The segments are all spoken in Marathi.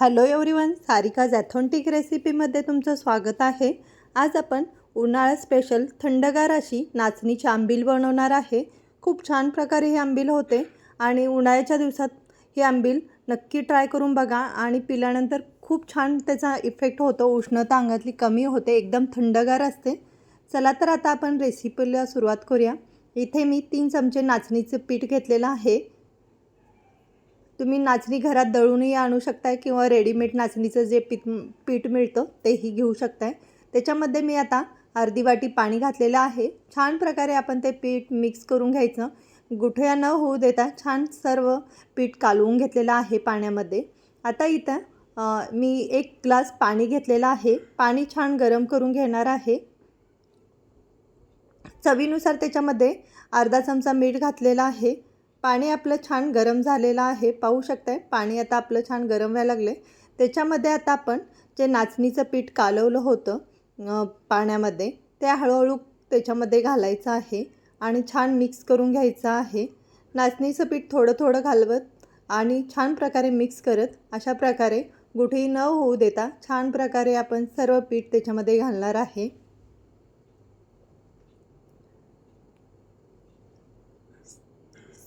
हॅलो एवरीवन सारिका झॅथॉन्टिक रेसिपीमध्ये तुमचं स्वागत आहे. आज आपण उन्हाळा स्पेशल थंडगार अशी नाचणीची आंबील बनवणार आहे. खूप छान प्रकारे ही आंबील होते आणि उन्हाळ्याच्या दिवसात ही आंबील नक्की ट्राय करून बघा आणि पिल्यानंतर खूप छान त्याचा इफेक्ट होतो उष्णता अंगातली कमी होते एकदम थंडगार असते. चला तर आता आपण रेसिपीला सुरुवात करूया. इथे मी तीन चमचे नाचणीचं पीठ घेतलेलं आहे. तुम्ही नाचणी घरात दळूनही आणू शकताय किंवा रेडीमेड नाचणीचं जे पीठ पीठ मिळतं तेही घेऊ शकताय. त्याच्यामध्ये मी आता अर्धी वाटी पाणी घातलेलं आहे. छान प्रकारे आपण ते पीठ मिक्स करून घ्यायचं. गुठळ्या न होऊ देता छान सर्व पीठ कालवून घेतलेलं आहे पाण्यामध्ये. आता इथं मी एक ग्लास पाणी घेतलेलं आहे. पाणी छान गरम करून घेणार आहे. चवीनुसार त्याच्यामध्ये अर्धा चमचा मीठ घातलेला आहे. पाणी आपलं छान गरम झालेलं आहे. पाहू शकताय पाणी आता आपलं छान गरम व्हायला लागले त्याच्यामध्ये आता आपण जे नाचणीचं पीठ कालवलं होतं पाण्यामध्ये ते हळूहळू त्याच्यामध्ये घालायचं आहे आणि छान मिक्स करून घ्यायचं आहे. नाचणीचं पीठ थोडं थोडं घालवत आणि छान प्रकारे मिक्स करत अशा प्रकारे गुठही न होऊ देता छान प्रकारे आपण सर्व पीठ त्याच्यामध्ये घालणार आहे.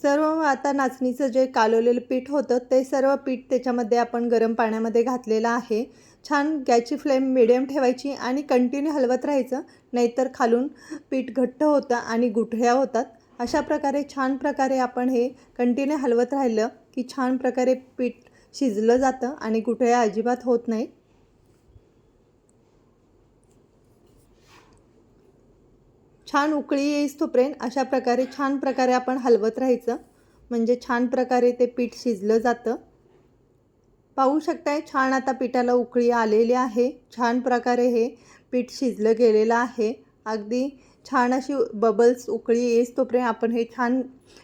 सर्व आता नाचणीचं जे कालवलेलं पीठ होतं ते सर्व पीठ त्याच्यामध्ये आपण गरम पाण्यामध्ये घातलेलं आहे. छान गॅसची फ्लेम मिडियम ठेवायची आणि कंटिन्यू हलवत राहायचं नाहीतर खालून पीठ घट्ट होतं आणि गुठळ्या होतात. अशा प्रकारे छान प्रकारे आपण हे कंटिन्यू हलवत राहिलं की छान प्रकारे पीठ शिजलं जातं आणि गुठळ्या अजिबात होत नाही छान उकळी येईस तोपर्यंत अशा प्रकारे छान प्रकारे आपण हलवत राहायचं. म्हणजे छान प्रकारे ते पीठ शिजलं जातं. पाहू शकताय छान आता पिठाला उकळी आलेली आहे. छान प्रकारे हे पीठ शिजलं गेलेलं आहे. अगदी छान अशी बबल्स उकळी येईस तोपर्यंत आपण हे छान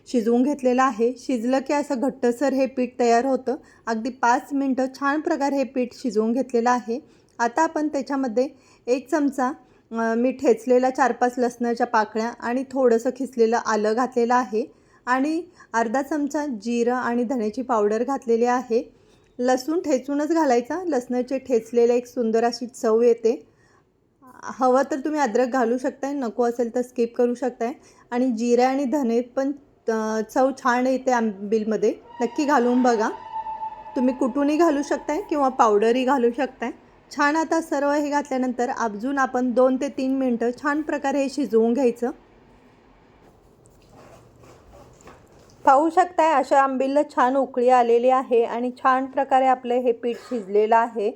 शिजवून घेतलेलं आहे. शिजलं की असं घट्टसर हे पीठ तयार होतं. अगदी पाच मिनटं छान प्रकारे हे पीठ शिजवून घेतलेलं आहे. आता आपण त्याच्यामध्ये एक चमचा मी ठेचलेल्या चार पाच लसणाच्या पाकळ्या आणि थोडंसं खिसलेलं आलं घातलेलं आहे. आणि अर्धा चमचा जिरं आणि धण्याची पावडर घातलेली आहे. लसूण ठेचूनच घालायचा. लसणाचे ठेचलेलं एक सुंदर अशी चव येते. हवं तर तुम्ही अद्रक घालू शकताय नको असेल तर स्किप करू शकताय. आणि जिरे आणि धने पण चव छान येते आंबीलमध्ये नक्की घालून बघा. तुम्ही कुठूनही घालू शकताय किंवा पावडरही घालू शकताय. छान आता सर्व हे घातल्यानंतर अजून आपण दोन ते तीन मिनटं छान प्रकारे हे शिजवून घ्यायचं. पाहू शकताय अशा आंबीला छान उकळी आलेली आहे आणि छान प्रकारे आपलं हे पीठ शिजलेलं आहे.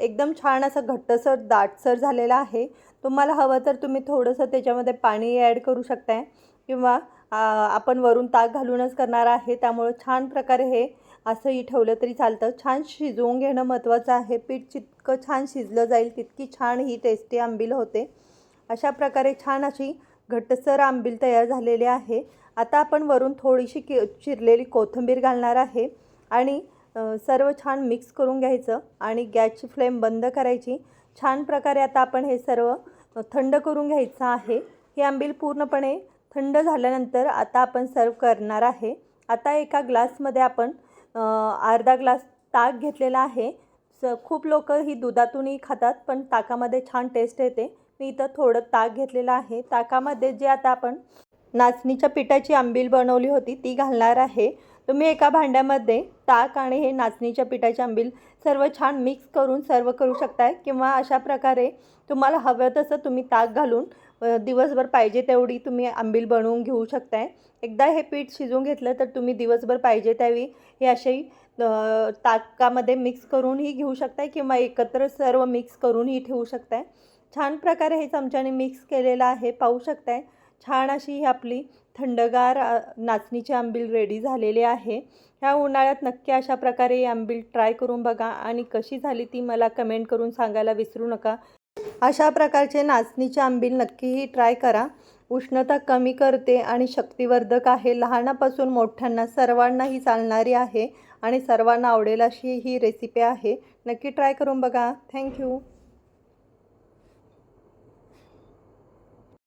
एकदम छान असं घट्टसर दाटसर झालेलं आहे. तुम्हाला हवं तर तुम्ही थोडंसं त्याच्यामध्ये पाणी ॲड करू शकताय. किंवा आपण वरून ताक घालूनच करणार आहे. त्यामुळं छान प्रकारे हे असंही ठेवलं तरी चालतं. छान शिजवून घेणं महत्त्वाचं आहे. पीठ जितकं छान शिजलं जाईल तितकी छान ही टेस्टी आंबील होते. अशा प्रकारे छान अशी घट्टसर आंबील तयार झालेली आहे. आता आपण वरून थोडीशी कि चिरलेली कोथिंबीर घालणार आहे. आणि सर्व छान मिक्स करून घ्यायचं आणि गॅसची फ्लेम बंद करायची. छान प्रकारे आता आपण हे सर्व थंड करून घ्यायचं आहे. हे आंबील पूर्णपणे थंड झाल्यानंतर आता आपण सर्व करणार आहे. आता एका ग्लासमध्ये आपण अर्धा ग्लास ताक घेतलेला आहे. स खूप लोक ही दुधातूनही खातात पण ताकामध्ये छान टेस्ट येते. मी इथं थोडं ताक घेतलेलं आहे. ताकामध्ये जे आता आपण नाचणीच्या पिठाची आंबील बनवली होती ती घालणार आहे. तुम्ही एका भांड्यामध्ये ताक आणि हे नाचणीच्या पिठाची आंबील सर्व छान मिक्स करून सर्व करू शकताय. किंवा अशा प्रकारे तुम्हाला हवं तसं तुम्ही ताक घालून दिवसभर पाहिजे तेवढी तुम्ही आंबील बनवून घेऊ शकताय. एकदा हे पीठ शिजवून घेतलं तर तुम्ही दिवसभर पाहिजे त्यावेळी हे अशाही ताकामध्ये मिक्स करूनही घेऊ शकताय किंवा एकत्र सर्व मिक्स करूनही ठेवू शकताय. छान प्रकारे हे चमच्याने मिक्स केलेलं आहे पाहू शकताय. छान अशी ही आपली थंडगार नाचणीचे नाचणीची आंबील रेडी झालेली आहे. ह्या उन्हाळ्यात नक्की अशा प्रकारे ही आंबील ट्राय करून बघा आणि कशी झाली ती मला कमेंट करून सांगायला विसरू नका. अशा प्रकारचे नाचणीचे आंबील नक्कीही ट्राय करा. उष्णता कमी करते आणि शक्तिवर्धक आहे. लहानापासून मोठ्यांना सर्वांनाही चालणारी आहे आणि सर्वांना आवडेल अशी ही रेसिपी आहे. नक्की ट्राय करून बघा. थँक्यू